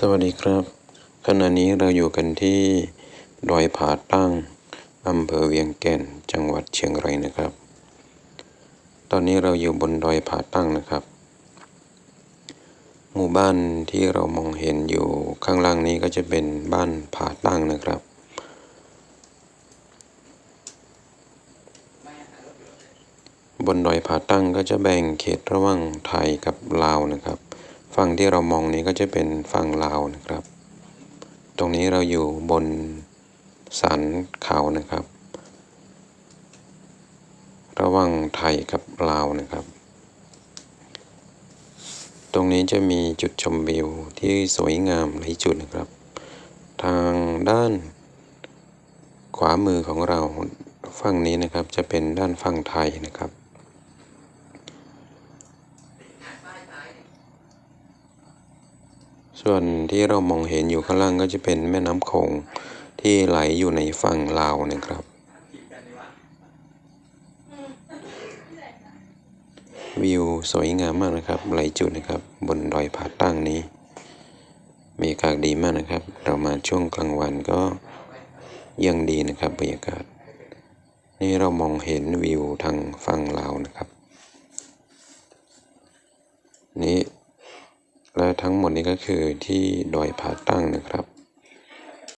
สวัสดีครับ ขณะนี้เราอยู่กันที่ดอยผาตั้งอำเภอเวียงแก่นจังหวัดเชียงรายนะครับ ตอนนี้เราอยู่บนดอยผาตั้งนะครับ หมู่บ้านที่เรามองเห็นอยู่ข้างล่างนี้ก็จะเป็นบ้านผาตั้งนะครับ บนดอยผาตั้งก็จะแบ่งเขตระหว่างไทยกับลาวนะครับ ฝั่งที่เรามองนี้ก็จะเป็นฝั่งลาวนะครับ ตรงนี้เราอยู่บนสันเขานะครับ ระหว่างไทยกับลาวนะครับ ตรงนี้จะมีจุดชมวิวที่สวยงามหลายจุดนะครับ ทางด้านขวามือของเราฝั่งนี้นะครับจะเป็นด้านฝั่งไทยนะครับ ส่วนที่เรามองเห็นอยู่ข้างล่างก็จะเป็นแม่น้ำโขงที่ไหลอยู่ในฝั่งลาวนะครับ วิวสวยงามมากนะครับหลายจุดนะครับ บนดอยผาตั้งนี้มีอากาศดีมากนะครับ เรามาช่วงกลางวันก็ยังดีนะครับบรรยากาศ นี่เรามองเห็นวิวทางฝั่งลาวนะครับ นี่ และทั้งหมดนี้ก็คือที่ดอยผาตั้งนะครับ